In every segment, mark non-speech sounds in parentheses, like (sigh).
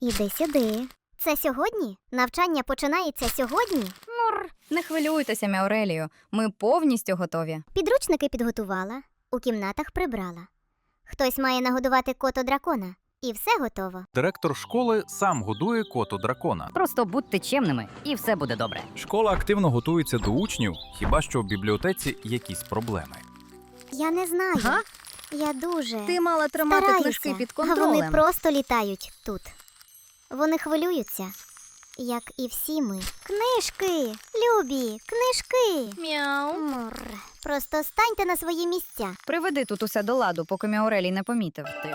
Іди сюди. Це сьогодні? Навчання починається сьогодні? Мур, не хвилюйтеся, Мяурелію. Ми повністю готові. Підручники підготувала, у кімнатах прибрала. Хтось має нагодувати кото дракона, і все готово. Директор школи сам годує коту дракона. Просто будьте чемними, і все буде добре. Школа активно готується до учнів, хіба що в бібліотеці якісь проблеми. Я не знаю. Га? Я дуже Ти мала тримати стараюся, книжки під а вони просто літають тут. Вони хвилюються, як і всі ми. Книжки, любі, книжки. Мяу. Мур. Просто станьте на свої місця. Приведи тут усе до ладу, поки Мяурелій не помітив. Ти.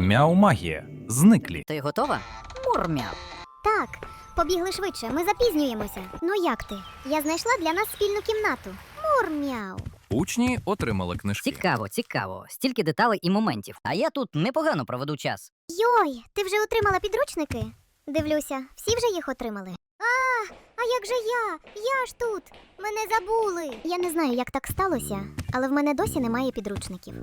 Мяу магія. Зниклі. Ти готова? Мурмяв. Так, побігли швидше, ми запізнюємося. Ну як ти? Я знайшла для нас спільну кімнату. Мур-мяу. Учні отримали книжки. Цікаво, цікаво. Стільки деталей і моментів. А я тут непогано проведу час. Йой, ти вже отримала підручники? Дивлюся, всі вже їх отримали. А, а як же я? Я ж тут. Мене забули. Я не знаю, як так сталося, але в мене досі немає підручників.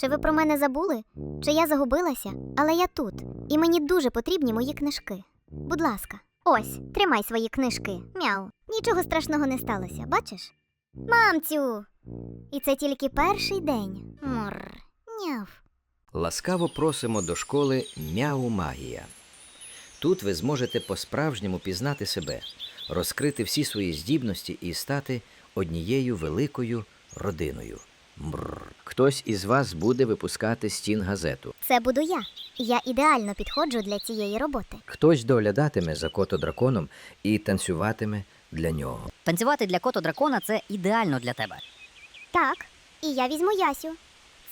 Чи ви про мене забули? Чи я загубилася? Але я тут, і мені дуже потрібні мої книжки. Будь ласка, ось, тримай свої книжки. Мяу. Нічого страшного не сталося, бачиш? Мамцю! І це тільки перший день. Мур. Няв. Ласкаво просимо до школи Мяу Магія. Тут ви зможете по-справжньому пізнати себе, розкрити всі свої здібності і стати однією великою родиною. Мрр. Хтось із вас буде випускати стін газету. Це буду я. Я ідеально підходжу для цієї роботи. Хтось доглядатиме за кото-драконом і танцюватиме для нього. Танцювати для кото дракона це ідеально для тебе. Так, і я візьму Ясю.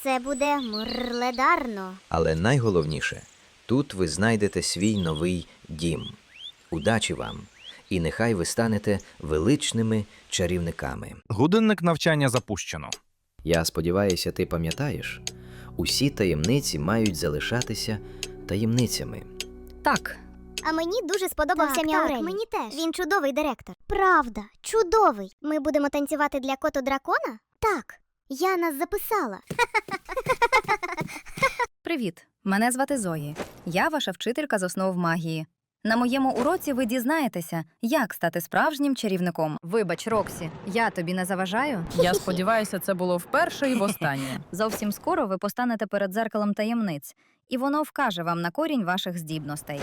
Це буде мурледарно. Але найголовніше тут ви знайдете свій новий дім. Удачі вам! І нехай ви станете величними чарівниками. Годинник навчання запущено. Я сподіваюся, ти пам'ятаєш, усі таємниці мають залишатися таємницями. Так, А мені дуже сподобався Так, так, мені теж. Він чудовий директор. Правда, чудовий. Ми будемо танцювати для кото дракона? Так. Я нас записала. привіт. Мене звати Зої. Я ваша вчителька з основ магії. На моєму уроці ви дізнаєтеся, як стати справжнім чарівником. Вибач, Роксі, я тобі не заважаю. Я сподіваюся, це було вперше і востаннє. (laughs) Зовсім скоро ви постанете перед дзеркалом таємниць, і воно вкаже вам на корінь ваших здібностей.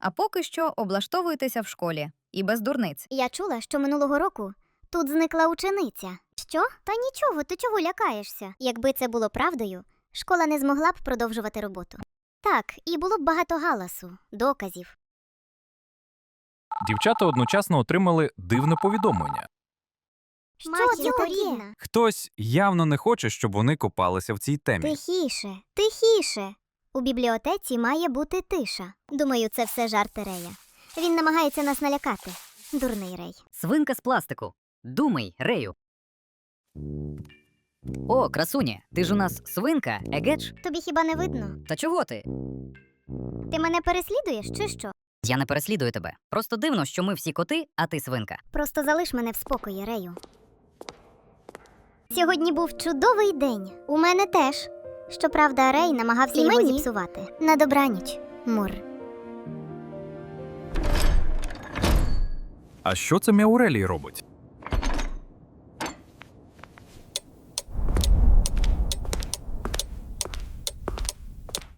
А поки що облаштовуйтеся в школі і без дурниць. Я чула, що минулого року тут зникла учениця. Що? Та нічого, ти чого лякаєшся? Якби це було правдою, школа не змогла б продовжувати роботу. Так, і було б багато галасу, доказів. Дівчата одночасно отримали дивне повідомлення. Що таке? Хтось явно не хоче, щоб вони копалися в цій темі. Тихіше, тихіше. У бібліотеці має бути тиша. Думаю, це все жарти Рея. Він намагається нас налякати. Дурний Рей. Свинка з пластику. Думай, Рею. О, красуня, ти ж у нас свинка, егеч? Тобі хіба не видно? Та чого ти? Ти мене переслідуєш чи що? Я не переслідую тебе. Просто дивно, що ми всі коти, а ти свинка. Просто залиш мене в спокої, Рею. Сьогодні був чудовий день. У мене теж. Щоправда, Рей намагався І його мені. зіпсувати. На добраніч, Мур. А що це Мяурелій робить?